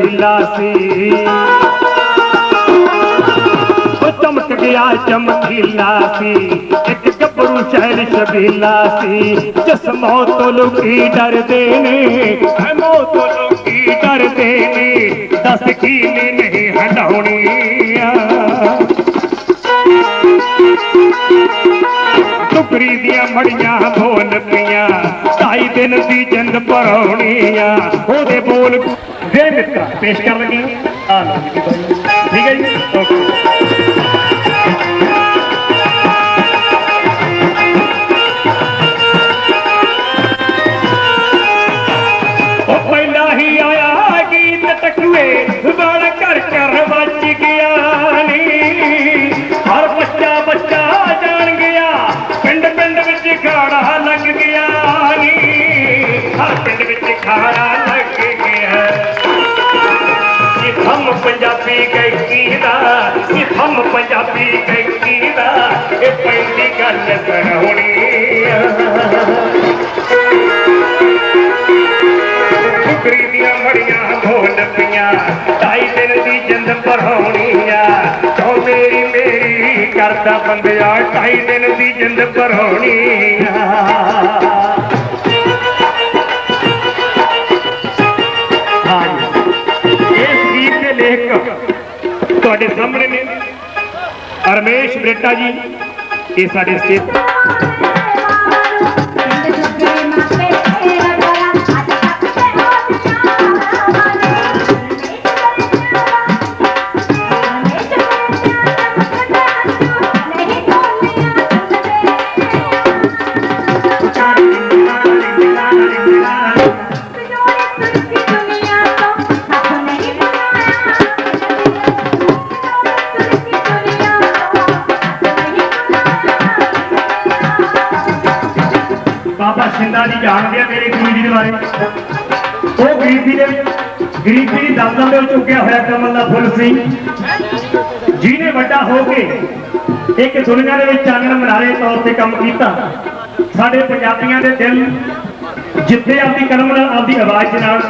ਸੀ। ਉਹ ਚਮਕ ਗਿਆ, ਚਮਕੀਲਾ ਸੀ। ਇੱਕ ਗੱਭਰੂ ਸ਼ਹਿਰ ਸ਼ਬੀਲਾ ਸੀ। ਜਿਸ ਮੌਤ ਤੋਂ ਲੋਕੀ ਡਰਦੇ ਨੇ। ਹੈ ਮੌਤ ਤੋਂ ਲੋਕੀ ਡਰਦੇ ਨੇ। ਦੱਸ ਕੀ ਨੇ ਨਹੀਂ ਹਟਾਉਣੀ ਟੁਕਰੀ ਦੀਆਂ ਮੜੀਆਂ ਬੋਲ ਪਈਆਂ। ਢਾਈ ਦਿਨ ਦੀ ਜਿੰਦ ਭਰਾਉਣੀਆਂ ਉਹਦੇ ਬੋਲ ਦੇ ਮਿੱਤਰਾ ਪੇਸ਼ ਕਰ ਲਗੀ ਆ ਲਓ ਜੀ ਬਾਈ। ਠੀਕ ਹੈ ਜੀ? ਓਕੇ। ਪੰਜਾਬੀ ਗਾਇਕੀ ਦਾ ਇਹ ਪਹਿਲੀ ਗੱਲ ਸੁਣਾਉਣੀ ਟੁਕਰੀ ਦੀਆਂ ਮੜੀਆਂ ਬੋਲ ਪਈਆਂ ਢਾਈ ਦਿਨ ਦੀ ਜਿੰਦ ਭਰਾਉਣੀਆਂ ਤੋ ਮੇਰੀ ਮੇਰੀ ਕਰਦਾ ਬੰਦਿਆ, ਢਾਈ ਦਿਨ ਦੀ ਜਿੰਦ ਭਰਾਉਣੀਆਂ ਹਾਂਜੀ। ਤੁਹਾਡੇ ਸਾਹਮਣੇ ਨੇ ਰਮੇਸ਼ ਬਰੇਟਾ ਜੀ ਇਹ ਸਾਡੇ ਸਟੇਟ ਬਾਬਾ ਸਿੰਦਾ ਜੀ ਜਾਣਦੇ ਆ ਮੇਰੇ ਗੁਰੂ ਦੇ ਬਾਰੇ। ਉਹ ਗਰੀਬੀ ਦੇ ਗਰੀਬੀ ਦੀ ਦਲਦਲ ਦੇ ਵਿੱਚ ਉੱਗਿਆ ਹੋਇਆ ਕਮਲ ਦਾ ਫੁੱਲ ਸੀ। ਜਿਹਨੇ ਵੱਡਾ ਹੋ ਕੇ ਇੱਕ ਦੁਨੀਆ ਦੇ ਵਿੱਚ ਚਾਨਣ ਮਨਾਰੇ ਤੌਰ ਤੇ ਕੰਮ ਕੀਤਾ, ਸਾਡੇ ਪੰਜਾਬੀਆਂ ਦੇ ਦਿਲ ਜਿੱਥੇ ਆਪਦੀ ਕਲਮ ਨਾਲ ਆਪਦੀ ਆਵਾਜ਼ ਦੇ ਨਾਲ।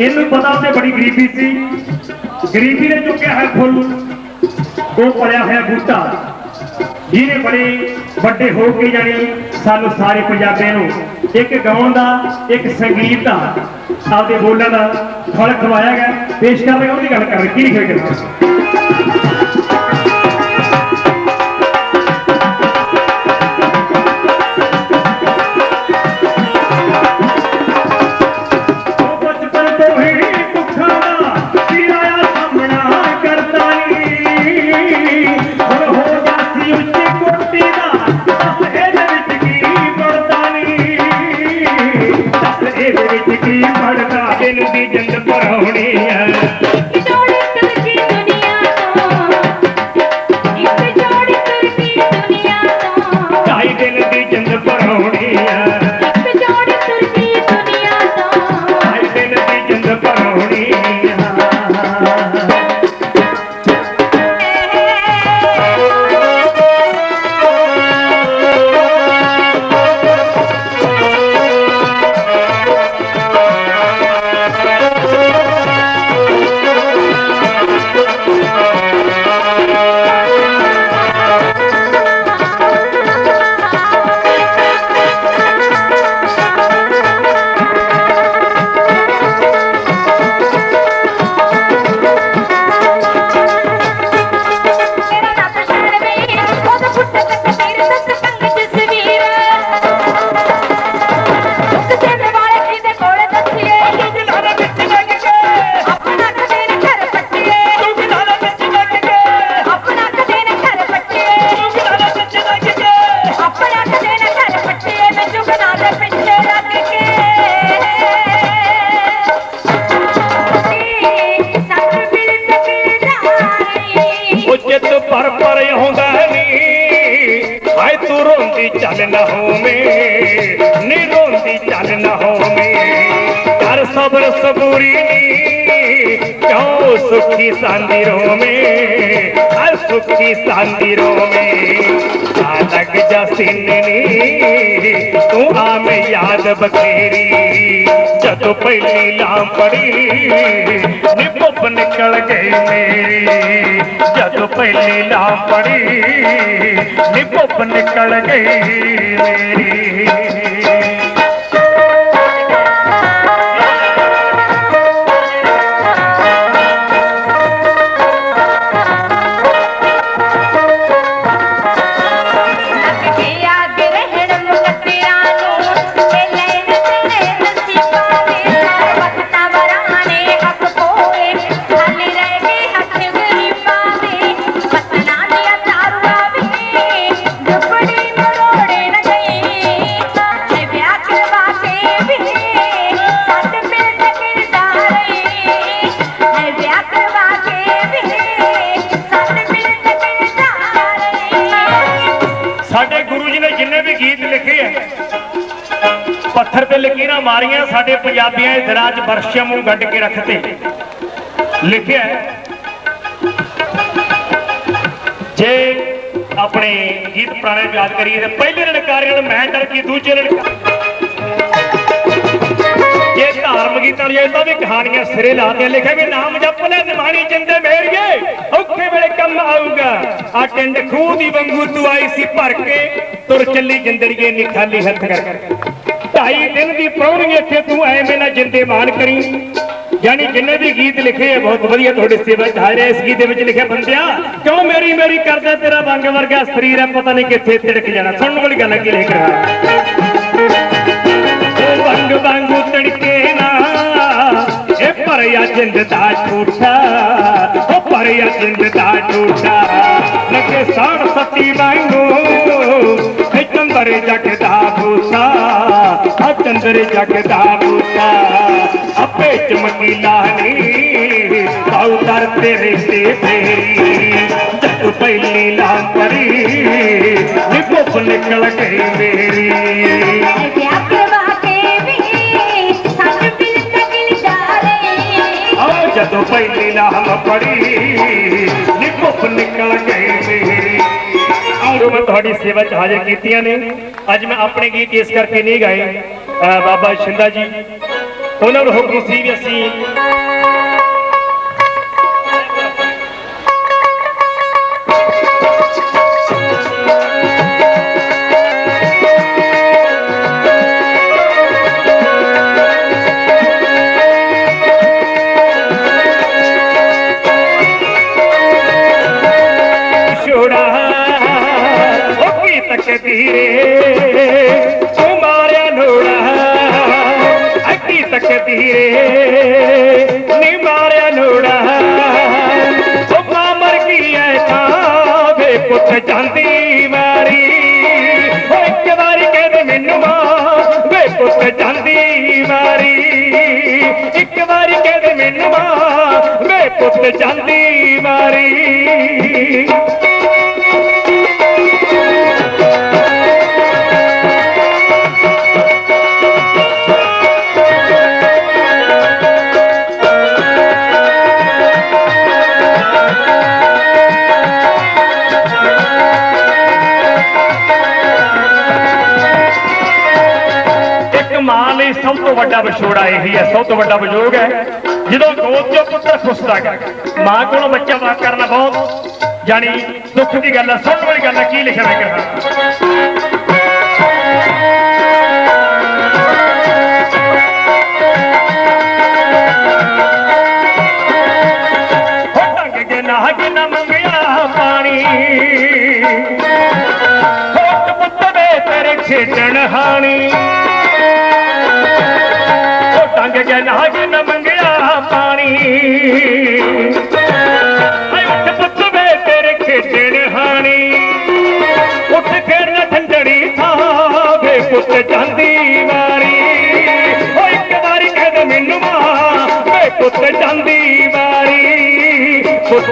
ਇਹਨੂੰ ਪਤਾ ਉੱਤੇ ਬੜੀ ਗਰੀਬੀ ਸੀ। ਗਰੀਬੀ ਨੇ ਚੁੱਕਿਆ ਹੋਇਆ ਫੁੱਲ, ਉਹ ਪੜਿਆ ਹੋਇਆ ਬੂਟਾ, ਜਿਹਨੇ ਬੜੇ ਵੱਡੇ ਹੋ ਕੇ ਜਾਣੀ ਸਾਨੂੰ ਸਾਰੇ ਪੰਜਾਬੀਆਂ ਨੂੰ ਇੱਕ ਗਾਉਣ ਦਾ, ਇੱਕ ਸੰਗੀਤ ਦਾ ਆਪਦੇ ਬੋਲਣ ਦਾ ਫਲ ਖਵਾਇਆ ਗਿਆ। ਪੇਸ਼ ਕਰ ਰਹੇ ਉਹਦੀ ਗੱਲ ਕਰ ਰਹੇ ਕੀ ਲਿਖਿਆ ਗਿਆ? ਰੋਂਦੀ ਚੱਲ ਨਾ ਹੋਵੇਂ ਨੀ ਰੋਂਦੀ ਚੱਲ ਨਾ ਹੋਵੇਂ। ਕਰ ਸਬਰ ਸਬੂਰੀ ਨੀ ਕਿਉਂ ਉਹ ਸੁਖੀ ਸਾਂਦੀ ਰੋਵੇਂ ਆ ਸੁਖੀ ਸਾਂਦੀ ਰੋਵੇਂ ਆ ਲੱਗ ਜਾ ਸੀਨੇ ਨੀ ਤੂੰ ਆ ਮੈਂ ਯਾਦ ਬਥੇਰੀ। ਜਦੋਂ ਪਹਿਲੀ ਲਾਮ ਪੜੀ ਨੀ ਭੁੱਬ ਨਿਕਲ ਗਈ ਮੇਰੀ। ਜਦੋਂ ਪਹਿਲੀ ਸਾਡੇ ਗੁਰੂ ਜੀ ਨੇ ਜਿੰਨੇ ਵੀ ਗੀਤ ਲਿਖੇ ਆ, ਪੱਥਰ ਤੇ ਲਕੀਰਾਂ ਮਾਰੀਆਂ, ਸਾਡੇ ਪੰਜਾਬੀਆਂ ਦੇ ਦਿਲਾਂ 'ਚ ਬਰਸ਼ਿਆਂ ਨੂੰ ਗੱਡ ਕੇ ਰੱਖਤੇ। ਲਿਖਿਆ ਜੇ ਆਪਣੇ ਗੀਤ ਪੁਰਾਣੇ ਯਾਦ ਕਰੀਏ, ਤੇ ਪਹਿਲੇ ਲੜਕਾਰੇ ਨਾਲ ਮੈਂ ਡਰ ਦੂਜੇ ਲੜਕਾ ਇਹ ਧਾਰਮਿਕ ਗੀਤਾਂ ਵਾਲੀਆਂ ਤਾਂ ਵੀ ਕਹਾਣੀਆਂ ਸਿਰੇ ਲਾਤੇ ਲਿਖਿਆ ਵੀ ਨਾਮ ਜਪ ਲੈ, ਨਿਮਾਣੀ ਜਿੰਦੇ ਮੇਰੀਏ। ਕੰਮ ਆਊਗਾ। ਆ ਟਿੰਡ ਖੂਹ ਦੀ ਵਾਂਗੂ ਤੂੰ ਆਈ ਸੀ ਭਰ ਕੇ, ਤੁਰ ਚੱਲੀ ਜਿੰਦੜੀਏ ਨਿਖਾਲੀ ਹੱਥ ਕਰਕੇ ਢਾਈ ਦਿਨ ਦੀ ਪ੍ਰਾਹੁਣੀ ਇੱਥੇ ਤੂੰ ਐਵੇਂ ਨਾ ਜਿੰਦੇ ਮਾਨ ਕਰੀ। ਯਾਨੀ ਜਿੰਨੇ ਵੀ ਗੀਤ ਲਿਖੇ ਆ, ਬਹੁਤ ਵਧੀਆ ਤੁਹਾਡੇ ਸੇਵਾ ਚ ਹਾਜ਼ਰ ਇਸ ਗੀਤ ਦੇ ਵਿੱਚ ਲਿਖਿਆ ਬੰਦਿਆ, ਕਿਉਂ ਮੇਰੀ ਮੇਰੀ ਕਰਦਾ ਤੇਰਾ ਵੰਗ ਵਰਗਾ ਸਰੀਰ ਹੈ ਪਤਾ ਨਹੀਂ ਕਿੱਥੇ ਤਿੜਕ ਜਾਣਾ। ਸੁਣਨ ਵਾਲੀ ਗੱਲ ਕੀ ਲਿਖ ਰਿਹਾ? ਉਹ ਵੰਗ ਵਾਂਗੂ ਤਿੜਕੇ ਨਾ, ਇਹ ਭਰਿਆ ਜਿੰਦ ਦਾ ਝੂਠਾ। ڀيا سنڌ ٿا ٽوٽا لڳي ساڻ ستي وانگر چندر جگدا ڀوسا ها چندر جگدا ڀوسا اپي چمڪي لاني ڀائو در تي رشتي ڦيري جڳ پهلي لام ڪري نڪو نڪل گئي ميري ਜਦੋਂ ਪਹਿਲੀ ਲਾਮ ਪੜੀ, ਨੀ ਨਿਕਲ ਗਈ ਮੇਰੀ। ਆਓ ਮੈਂ ਤੁਹਾਡੀ ਸੇਵਾ ਚ ਹਾਜ਼ਰ ਕੀਤੀਆਂ ਨੇ। ਅੱਜ ਮੈਂ ਆਪਣੇ ਗੀਤ ਇਸ ਕਰਕੇ ਨਹੀਂ ਗਾਏ। ਬਾਬਾ ਸ਼ਿੰਦਾ ਜੀ, ਉਹਨਾਂ ਨੂੰ ਹੁਕਮ ਸੀ ਵੀ ਅਸੀਂ ਤਾਂ ਪੁੱਤ ਜਾਂਦੀ ਵਾਰੀ। ਇੱਕ ਵਾਰੀ ਕਹਿ ਦੇ ਮੈਨੂੰ ਮਾਂ, ਵੇ ਪੁੱਤ ਜਾਂਦੀ ਵਾਰੀ। ਇੱਕ ਵਾਰੀ ਕਹਿ ਦੇ ਮੈਨੂੰ ਮਾਂ, ਵੇ ਪੁੱਤ ਜਾਂਦੀ ਵਾਰੀ। ਮਾਂ ਲਈ ਸਭ ਤੋਂ ਵੱਡਾ ਵਿਛੋੜਾ ਇਹੀ ਹੈ, ਸਭ ਤੋਂ ਵੱਡਾ ਵਿਜੋਗ ਹੈ। ਜਦੋਂ ਗੋਦ ਚੋਂ ਪੁੱਤਰ ਖੁੱਸਦਾ ਹੈ ਮਾਂ ਕੋਲੋਂ ਬੱਚਾ ਵਾਕ ਕਰਨਾ ਬਹੁਤ ਜਾਨੀ ਦੁੱਖ ਦੀ ਗੱਲ ਹੈ ਸੁਣਨ ਵਾਲੀ ਗੱਲ ਹੈ, ਕੀ ਲਿਖਿਆ ਮੈਂ ਕਿਹਾ ਹੋ ਮੰਗਿਆ ਪਾਣੀ। ਪੁੱਤ ਵੇ ਤੇਰੇ ਖੇਡਣ ਹਾਣੀ।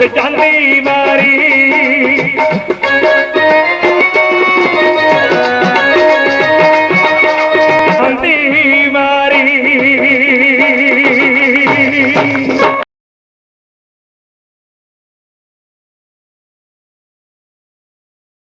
ਜਾਂਦੀ ਮਾਰੀ।